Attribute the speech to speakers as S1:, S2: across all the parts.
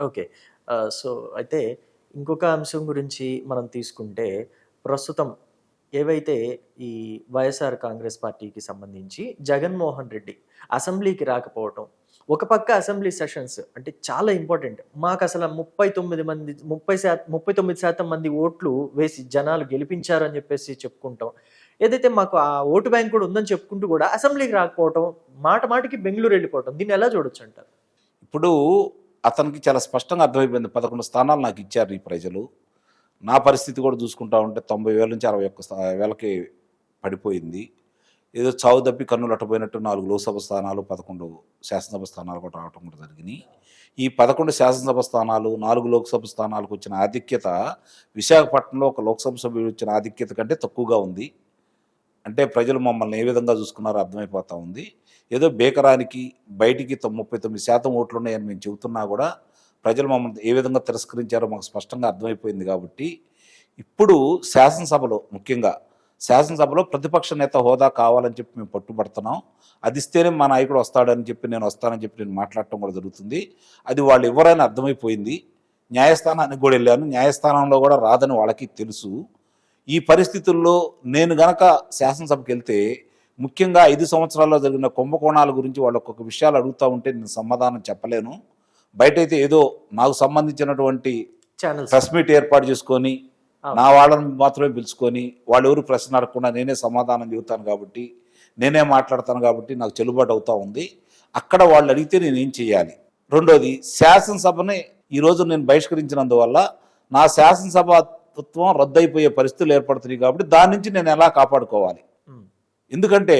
S1: Okay. So, అయితే ఇంకొక అంశం గురించి మనం తీసుకుంటే, ప్రస్తుతం ఏవైతే ఈ వైఎస్ఆర్ కాంగ్రెస్ పార్టీకి సంబంధించి జగన్మోహన్ రెడ్డి అసెంబ్లీకి రాకపోవటం, ఒక పక్క అసెంబ్లీ సెషన్స్ అంటే చాలా ఇంపార్టెంట్. మాకు అసల ముప్పై తొమ్మిది మంది 30 శాతం 39% మంది ఓట్లు వేసి జనాలు గెలిపించారు అని చెప్పేసి చెప్పుకుంటాం. ఏదైతే మాకు ఆ ఓటు బ్యాంక్ కూడా ఉందని చెప్పుకుంటూ కూడా అసెంబ్లీకి రాకపోవటం, మాట మాటకి బెంగళూరు వెళ్ళిపోవటం. దీన్ని ఎలా చూడొచ్చు అంటారు
S2: ఇప్పుడు అతనికి చాలా స్పష్టంగా అర్థమైపోయింది. 11 స్థానాలు నాకు ఇచ్చారు ఈ ప్రజలు. నా పరిస్థితి కూడా చూసుకుంటా ఉంటే తొంభై వేల నుంచి అరవై ఒక్క వేలకి పడిపోయింది. ఏదో చావు తప్పి కన్నులు అట్టపోయినట్టు నాలుగు లోక్సభ స్థానాలు, 11 శాసనసభ స్థానాలు కూడా రావటం కూడా జరిగినాయి. ఈ 11 శాసనసభ స్థానాలు, నాలుగు లోక్సభ స్థానాలకు వచ్చిన ఆధిక్యత విశాఖపట్నంలో ఒక లోక్సభ సభ్యుడు వచ్చిన ఆధిక్యత కంటే తక్కువగా ఉంది. అంటే ప్రజలు మమ్మల్ని ఏ విధంగా చూసుకున్నారో అర్థమైపోతా ఉంది. ఏదో బేకరానికి బయటికి ముప్పై తొమ్మిది శాతం ఓట్లు ఉన్నాయని మేము చెబుతున్నా కూడా ప్రజలు మమ్మల్ని ఏ విధంగా తిరస్కరించారో మాకు స్పష్టంగా అర్థమైపోయింది కాబట్టి ఇప్పుడు శాసనసభలో ముఖ్యంగా శాసనసభలో ప్రతిపక్ష నేత హోదా కావాలని చెప్పి మేము పట్టుబడుతున్నాం. అది ఇస్తేనే మా నాయకుడు వస్తాడని చెప్పి నేను వస్తానని చెప్పి నేను మాట్లాడటం కూడా జరుగుతుంది. అది వాళ్ళు ఎవరైనా అర్థమైపోయింది. న్యాయస్థానానికి కూడా వెళ్ళాను. న్యాయస్థానంలో కూడా రాదని వాళ్ళకి తెలుసు. ఈ పరిస్థితుల్లో నేను గనక శాసనసభకి వెళ్తే ముఖ్యంగా ఐదు సంవత్సరాల్లో జరిగిన కుంభకోణాల గురించి వాళ్ళు ఒక్కొక్క విషయాలు అడుగుతూ ఉంటే నేను సమాధానం చెప్పలేను. బయటైతే ఏదో నాకు సంబంధించినటువంటి. ప్రెస్ మీట్ ఏర్పాటు చేసుకొని. నా వాళ్ళని మాత్రమే పిలుచుకొని వాళ్ళు ఎవరు ప్రశ్న అడగకుండా నేనే సమాధానం చెబుతాను కాబట్టి నేనే మాట్లాడతాను కాబట్టి నాకు చెల్లుబాటు అవుతా ఉంది. అక్కడ వాళ్ళు అడిగితే నేను ఏం చేయాలి? రెండోది శాసనసభని ఈరోజు నేను బహిష్కరించినందువల్ల నా శాసనసభత్వం రద్దయిపోయే పరిస్థితులు ఏర్పడుతున్నాయి కాబట్టి దాని నుంచి నేను ఎలా కాపాడుకోవాలి? ఎందుకంటే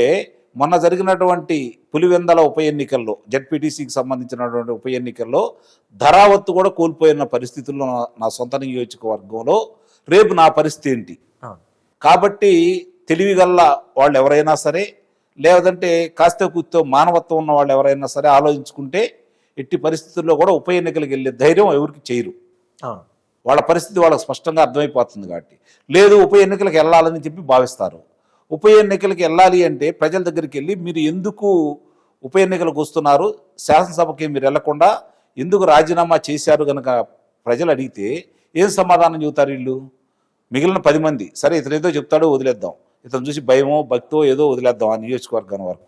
S2: మొన్న జరిగినటువంటి పులివెందల ఉప ఎన్నికల్లో జెడ్పీటీసీకి సంబంధించినటువంటి ఉప ఎన్నికల్లో ధరావత్తు కూడా కోల్పోయిన పరిస్థితుల్లో నా- సొంత నియోజకవర్గంలో రేపు నా పరిస్థితి ఏంటి? కాబట్టి తెలివిగల్ల వాళ్ళు ఎవరైనా సరే లేదంటే కాస్త కూర్తో మానవత్వం ఉన్న వాళ్ళు ఎవరైనా సరే ఆలోచించుకుంటే ఎట్టి పరిస్థితుల్లో కూడా ఉప ఎన్నికలకు వెళ్ళే ధైర్యం ఎవరికి చేయరు. వాళ్ళ పరిస్థితి వాళ్ళకి స్పష్టంగా అర్థమైపోతుంది కాబట్టి లేదు ఉప ఎన్నికలకు వెళ్ళాలని చెప్పి భావిస్తారు. ఉప ఎన్నికలకు వెళ్ళాలి అంటే ప్రజల దగ్గరికి వెళ్ళి మీరు ఎందుకు ఉప ఎన్నికలకు వస్తున్నారు? శాసనసభకి మీరు వెళ్ళకుండా ఎందుకు రాజీనామా చేశారు గనక ప్రజలు అడిగితే ఏం సమాధానం చెబుతారు వీళ్ళు? మిగిలిన పది మంది సరే ఇతను ఏదో చెప్తాడో వదిలేద్దాం. ఇతను చూసి భయమో భక్తో ఏదో వదిలేద్దాం ఆ నియోజకవర్గం వరకు.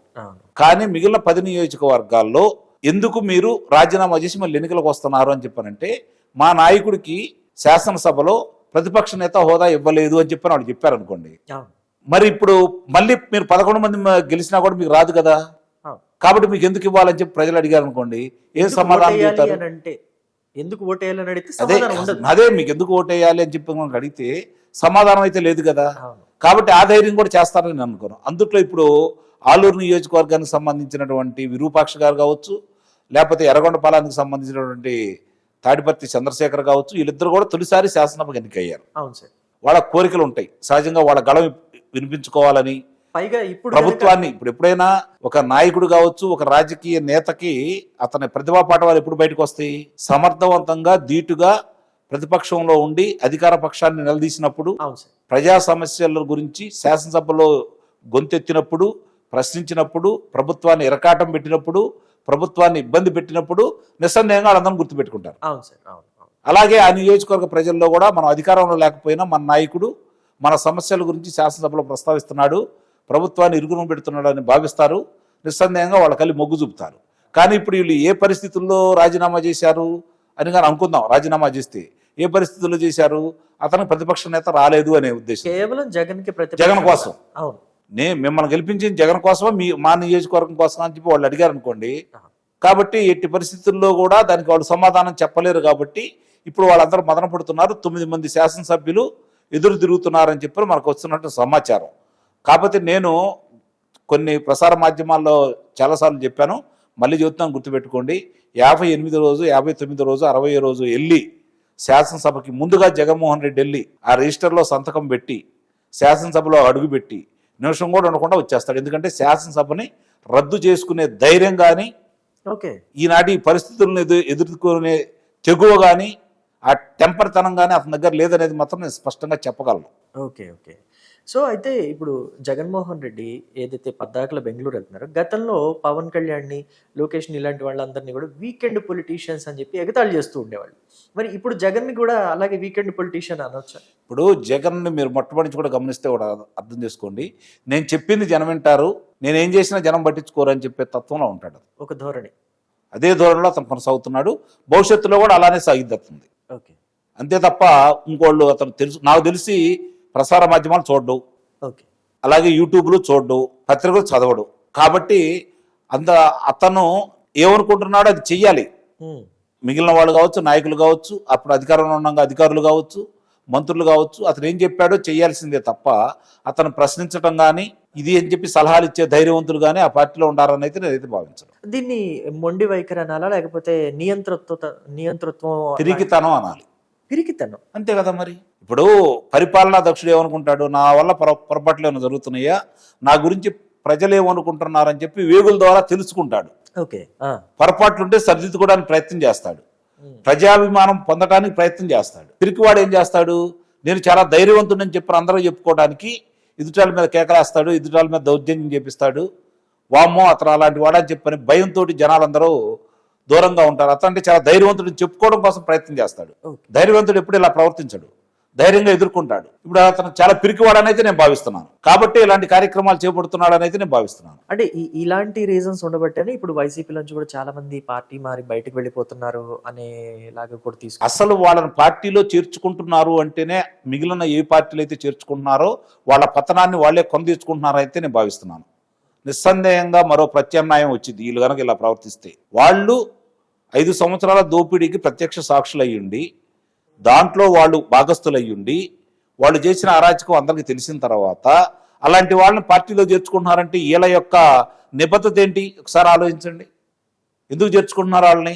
S2: కానీ మిగిలిన పది నియోజకవర్గాల్లో ఎందుకు మీరు రాజీనామా చేసి మళ్ళీ ఎన్నికలకు వస్తున్నారు అని చెప్పానంటే మా నాయకుడికి శాసనసభలో ప్రతిపక్ష నేత హోదా ఇవ్వలేదు అని చెప్పని వాళ్ళు చెప్పారనుకోండి. మరి ఇప్పుడు మళ్ళీ మీరు 11 మంది గెలిచినా కూడా మీకు రాదు కదా? కాబట్టి మీకు ఎందుకు ఇవ్వాలని చెప్పి ప్రజలు అడిగారు అనుకోండి. ఏం సమాధానం
S1: అంటే ఎందుకు ఓటేయాలని అడిగితే
S2: అదే మీకు ఎందుకు ఓటేయాలి అని చెప్పి మనకు అడిగితే సమాధానం అయితే లేదు కదా? కాబట్టి ఆ ధైర్యం కూడా చేస్తారని నేను అనుకోను. అందుట్లో ఇప్పుడు ఆలూరు నియోజకవర్గానికి సంబంధించినటువంటి విరూపాక్ష గారు కావచ్చు, లేకపోతే ఎర్రగొండపాలెనికి సంబంధించినటువంటి తాడిపత్రి చంద్రశేఖర్ కావచ్చు, వీళ్ళిద్దరు కూడా తొలిసారి శాసనసభకు ఎన్నికయ్యారు.
S1: అవును సార్.
S2: వాళ్ళ కోరికలు ఉంటాయి. సహజంగా వాళ్ళ గళం వినిపించుకోవాలని
S1: పైగా ఇప్పుడు
S2: ప్రభుత్వాన్ని ఇప్పుడు ఎప్పుడైనా ఒక నాయకుడు కావచ్చు, ఒక రాజకీయ నేతకి అతని ప్రతిభా పాఠవాలు ఎప్పుడు బయటకు వస్తాయి? సమర్థవంతంగా, ధీటుగా ప్రతిపక్షంలో ఉండి అధికార పక్షాన్ని నిలదీసినప్పుడు. ప్రజా సమస్యల గురించి శాసనసభలో గొంతెత్తినప్పుడు ప్రశ్నించినప్పుడు ప్రభుత్వాన్ని ఇరకాటం పెట్టినప్పుడు ప్రభుత్వాన్ని ఇబ్బంది పెట్టినప్పుడు నిస్సందేహంగా వాళ్ళందరం గుర్తుపెట్టుకుంటారు
S1: అవును సార్. అవును. అవును.
S2: అలాగే ఆ నియోజకవర్గ ప్రజల్లో కూడా మనం అధికారంలో లేకపోయినా మన నాయకుడు మన సమస్యల గురించి శాసనసభలో ప్రస్తావిస్తున్నాడు ప్రభుత్వాన్ని ఇరుగును పెడుతున్నాడు అని భావిస్తారు నిస్సందేహంగా వాళ్ళ కలిసి మొగ్గు చూపుతారు కానీ ఇప్పుడు వీళ్ళు ఏ పరిస్థితుల్లో రాజీనామా చేశారు అని కానీ అనుకుందాం రాజీనామా చేస్తే ఏ పరిస్థితుల్లో చేశారు అతనికి ప్రతిపక్ష నేత రాలేదు అనే ఉద్దేశం
S1: కేవలం జగన్కి ప్రతి
S2: జగన్ కోసం.
S1: అవును.
S2: నే మిమ్మల్ని గెలిపించింది జగన్ కోసమా మీ మా నియోజకవర్గం కోసం అని చెప్పి వాళ్ళు అడిగారు అనుకోండి కాబట్టి ఎట్టి పరిస్థితుల్లో కూడా దానికి వాళ్ళు సమాధానం చెప్పలేరు కాబట్టి ఇప్పుడు వాళ్ళందరూ మదన పడుతున్నారు. తొమ్మిది మంది శాసనసభ్యులు ఎదురు తిరుగుతున్నారని చెప్పి మనకు వస్తున్నట్టు సమాచారం. కాకపోతే నేను కొన్ని ప్రసార మాధ్యమాల్లో చాలాసార్లు చెప్పాను. మళ్ళీ చెబుతున్నాను గుర్తుపెట్టుకోండి. యాభై ఎనిమిది రోజు యాభై తొమ్మిది రోజు అరవై రోజు వెళ్ళి శాసనసభకి ముందుగా జగన్మోహన్ రెడ్డి వెళ్ళి ఆ రిజిస్టర్లో సంతకం పెట్టి శాసనసభలో అడుగుపెట్టి నిమిషం కూడా ఉండకుండా వచ్చేస్తాడు ఎందుకంటే శాసనసభని రద్దు చేసుకునే ధైర్యం కానీ
S1: ఓకే.
S2: ఈనాటి పరిస్థితులను ఎదు ఎదుర్కొనే తెగువ కానీ ఆ టెంపర్తనం కానీ అతని దగ్గర లేదనేది మాత్రం నేను స్పష్టంగా చెప్పగలను
S1: ఓకే. ఓకే. సో అయితే ఇప్పుడు జగన్మోహన్ రెడ్డి ఏదైతే పద్దాకల బెంగళూరు వెళ్తున్నారో గతంలో పవన్ కళ్యాణ్ని లోకేష్ని ఇలాంటి వాళ్ళందరినీ కూడా వీకెండ్ పొలిటీషియన్స్ అని చెప్పి ఎగతాళి చేస్తూ ఉండేవాళ్ళు. మరి ఇప్పుడు జగన్ని కూడా అలాగే వీకెండ్ పొలిటీషియన్ అనొచ్చా?
S2: ఇప్పుడు జగన్ని మీరు మొట్టమొదటి కూడా గమనిస్తే కూడా అర్థం చేసుకోండి. నేను చెప్పింది జనం వింటారు నేను ఏం చేసినా జనం పట్టించుకోరు అని చెప్పే తత్వంలో ఉంటాడు
S1: ఒక ధోరణి.
S2: అదే ధోరణిలో అతను కొనసాగుతున్నాడు. భవిష్యత్తులో కూడా అలానే సాగిద్దతుంది
S1: ఓకే.
S2: అంతే తప్ప ఇంకోళ్ళు అతను తెలుసు నాకు తెలిసి ప్రసార మాధ్యమాలు చూడడు. అలాగే యూట్యూబ్లు చూడడు పత్రికలు చదవడు. కాబట్టి అంత అతను ఏమనుకుంటున్నాడో అది చెయ్యాలి. మిగిలిన వాళ్ళు కావచ్చు నాయకులు కావచ్చు అప్పుడు అధికారంలో ఉండగా అధికారులు కావచ్చు మంత్రులు కావచ్చు అతను ఏం చెప్పాడో చేయాల్సిందే తప్ప అతను ప్రశ్నించడం కానీ ఇది అని చెప్పి సలహాలు ఇచ్చే ధైర్యవంతులు కానీ ఆ పార్టీలో ఉండాలని అయితే నేనైతే భావించను.
S1: దీన్ని మొండి వైఖరి అనాలా? లేకపోతే నియంతృత్వ నియంతృత్వం
S2: తిరిగితనం అనాలి.
S1: పిరికితనం.
S2: అంతే కదా మరి? ఇప్పుడు పరిపాలనా దక్షుడు ఏమనుకుంటాడు? నా వల్ల పొర పొరపాట్లు ఏమైనా జరుగుతున్నాయా? నా గురించి ప్రజలు ఏమనుకుంటున్నారని చెప్పి వేగుల ద్వారా తెలుసుకుంటాడు.
S1: ఓకే ఆ,
S2: పొరపాట్లుంటే సరిదిద్దుకోవడానికి ప్రయత్నం చేస్తాడు. ప్రజాభిమానం పొందడానికి ప్రయత్నం చేస్తాడు. పిరికివాడు ఏం చేస్తాడు? నేను చాలా ధైర్యవంతుడని చెప్పి అందరూ చెప్పుకోవడానికి ఎదుటాల మీద కేకలేస్తాడు ఎదుటాల మీద దౌర్జన్యం చేపిస్తాడు. వామ్మో అతను అలాంటి వాడని చెప్పని భయంతో జనాలందరూ దూరంగా ఉంటారు. అతను చాలా ధైర్యవంతుడిని చెప్పుకోవడం కోసం ప్రయత్నం చేస్తాడు. ధైర్యవంతుడు ఎప్పుడు ఇలా ప్రవర్తించడు. ధైర్యంగా ఎదుర్కొంటాడు. ఇప్పుడు అతను చాలా పిరికివాడని అయితే నేను భావిస్తున్నాను. కాబట్టి ఇలాంటి కార్యక్రమాలు చేపడుతున్నాడని అయితే నేను భావిస్తున్నాను.
S1: అంటే ఇలాంటి రీజన్స్ ఉండబట్టేనే ఇప్పుడు వైసీపీ నుంచి కూడా చాలా మంది పార్టీ మారి బయటకు వెళ్ళిపోతున్నారు అనేలాగా కూడా తీసుకు
S2: అసలు వాళ్ళని పార్టీలో చేర్చుకుంటున్నారు అంటేనే మిగిలిన ఏ పార్టీలు అయితే చేర్చుకుంటున్నారో వాళ్ళ పతనాన్ని వాళ్ళే కొందీర్చుకుంటున్నారో అయితే నేను భావిస్తున్నాను. నిస్సందేహంగా మరో ప్రత్యామ్నాయం వచ్చింది. వీళ్ళు కనుక ఇలా ప్రవర్తిస్తే. వాళ్ళు ఐదు సంవత్సరాల దోపిడీకి ప్రత్యక్ష సాక్షులు అయ్యుండి దాంట్లో వాళ్ళు భాగస్థులయ్యుండి వాళ్ళు చేసిన అరాచకం అందరికీ తెలిసిన తర్వాత అలాంటి వాళ్ళని పార్టీలో చేర్చుకుంటున్నారంటే వీళ్ళ యొక్క నిబద్ధత ఏంటి? ఒకసారి ఆలోచించండి. ఎందుకు చేర్చుకుంటున్నారు వాళ్ళని?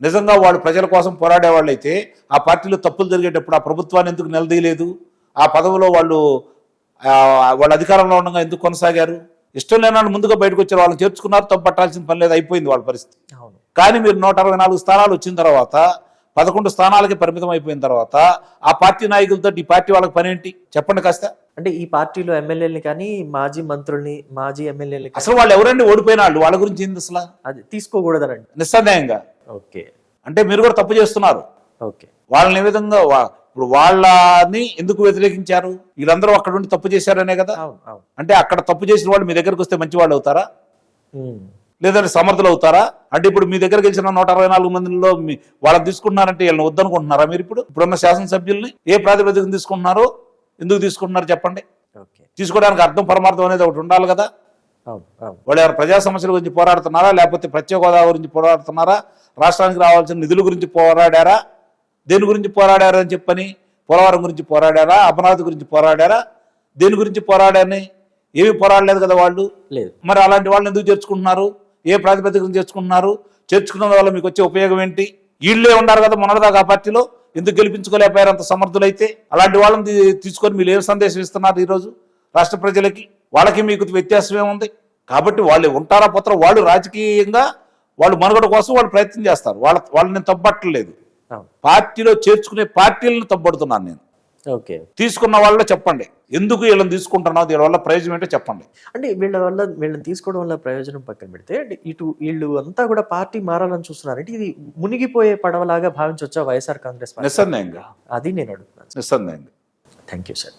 S2: నిజంగా వాళ్ళు ప్రజల కోసం పోరాడే వాళ్ళైతే ఆ పార్టీలో తప్పులు జరిగేటప్పుడు ఆ ప్రభుత్వాన్ని ఎందుకు నిలదీయలేదు? ఆ పదవిలో వాళ్ళు వాళ్ళ అధికారంలో ఉండగా ఎందుకు కొనసాగారు? ఇష్టం లేని వాళ్ళు ముందుగా బయటకు వచ్చారు వాళ్ళని చేర్చుకున్నారు తప్పు పట్టాల్సిన పని లేదు అయిపోయింది వాళ్ళ పరిస్థితి. కానీ మీరు నూట అరవై నాలుగు స్థానాలు వచ్చిన తర్వాత పదకొండు స్థానాలకి పరిమితం అయిపోయిన తర్వాత ఆ పార్టీ నాయకులతో ఈ పార్టీ వాళ్ళకి పని ఏంటి? చెప్పండి కాస్త.
S1: అంటే ఈ పార్టీలో ఎమ్మెల్యేలని కానీ మాజీ మంత్రుల్ని మాజీ ఎమ్మెల్యేలని కానీ
S2: అసలు వాళ్ళు ఎవరండి ఓడిపోయిన వాళ్ళు? వాళ్ళ గురించి ఏంది అసలు?
S1: అది తీసుకోకూడదనండి.
S2: నిస్సందేహంగా.
S1: ఓకే.
S2: అంటే మీరు కూడా తప్పు చేస్తున్నారు.
S1: ఓకే.
S2: వాళ్ళని ఏ విధంగా ఇప్పుడు వాళ్ళని ఎందుకు వ్యతిరేకించారు? వీళ్ళందరూ అక్కడ ఉండి తప్పు చేశారనే కదా? అంటే అక్కడ తప్పు చేసిన వాళ్ళు మీ దగ్గరకు వస్తే మంచి వాళ్ళు అవుతారా లేదంటే సమర్థులు అవుతారా? అంటే ఇప్పుడు మీ దగ్గర గెలిచిన నూట అరవై నాలుగు మందిలో వాళ్ళని తీసుకుంటున్నారంటే వీళ్ళని వద్దనుకుంటున్నారా మీరు ఇప్పుడు? ఇప్పుడున్న శాసనసభ్యుల్ని ఏ ప్రాతిపదికన తీసుకుంటున్నారో ఎందుకు తీసుకుంటున్నారు చెప్పండి?
S1: ఓకే.
S2: తీసుకోవడానికి అర్థం పరమార్థం అనేది ఒకటి ఉండాలి కదా? వాళ్ళు ఎవరు ప్రజా సమస్యల గురించి పోరాడుతున్నారా? లేకపోతే ప్రత్యేక హోదా గురించి పోరాడుతున్నారా? రాష్ట్రానికి రావాల్సిన నిధుల గురించి పోరాడారా? దేని గురించి పోరాడారు అని చెప్పని పోలవరం గురించి పోరాడారా అమరావతి గురించి పోరాడారా? దేని గురించి పోరాడని ఏమీ పోరాడలేదు కదా వాళ్ళు?
S1: లేదు.
S2: మరి అలాంటి వాళ్ళని ఎందుకు చేర్చుకుంటున్నారు? ఏ ప్రాతిపదికన చేర్చుకుంటున్నారు? చేర్చుకున్న వల్ల మీకు వచ్చే ఉపయోగం ఏంటి? వీళ్ళే ఉన్నారు కదా మొన్నటిదాకా ఆ పార్టీలో. ఎందుకు గెలిపించుకోలేకపోయారు అంత సమర్థులైతే? అలాంటి వాళ్ళని తీసుకొని మీరు ఏం సందేశం ఇస్తున్నారు ఈరోజు రాష్ట్ర ప్రజలకి? వాళ్ళకి మీకు వ్యత్యాసం ఏముంది? కాబట్టి వాళ్ళు ఉంటారా పోతారా? వాళ్ళు రాజకీయంగా వాళ్ళు మనుగడ కోసం వాళ్ళు ప్రయత్నం చేస్తారు. వాళ్ళ వాళ్ళని నేను తప్పట్లేదు పార్టీలో చేర్చుకునే పార్టీలను తప్పడుతున్నాను నేను.
S1: ఓకే.
S2: తీసుకున్న వాళ్ళలో చెప్పండి. ఎందుకు వీళ్ళని తీసుకుంటున్నావు? దీని వల్ల ప్రయోజనం ఏంటో చెప్పండి.
S1: అంటే వీళ్ళ వల్ల వీళ్ళని తీసుకోవడం వల్ల ప్రయోజనం పక్కన పెడితే ఇటు వీళ్ళు అంతా కూడా పార్టీ మారాలని చూస్తున్నారు. అంటే ఇది మునిగిపోయే పడవలాగా భావించవచ్చా వైఎస్ఆర్ కాంగ్రెస్
S2: నిస్సందేహంగా.
S1: అది నేను అడుగుతున్నాను
S2: నిస్సందేహంగా.
S1: Thank you sir.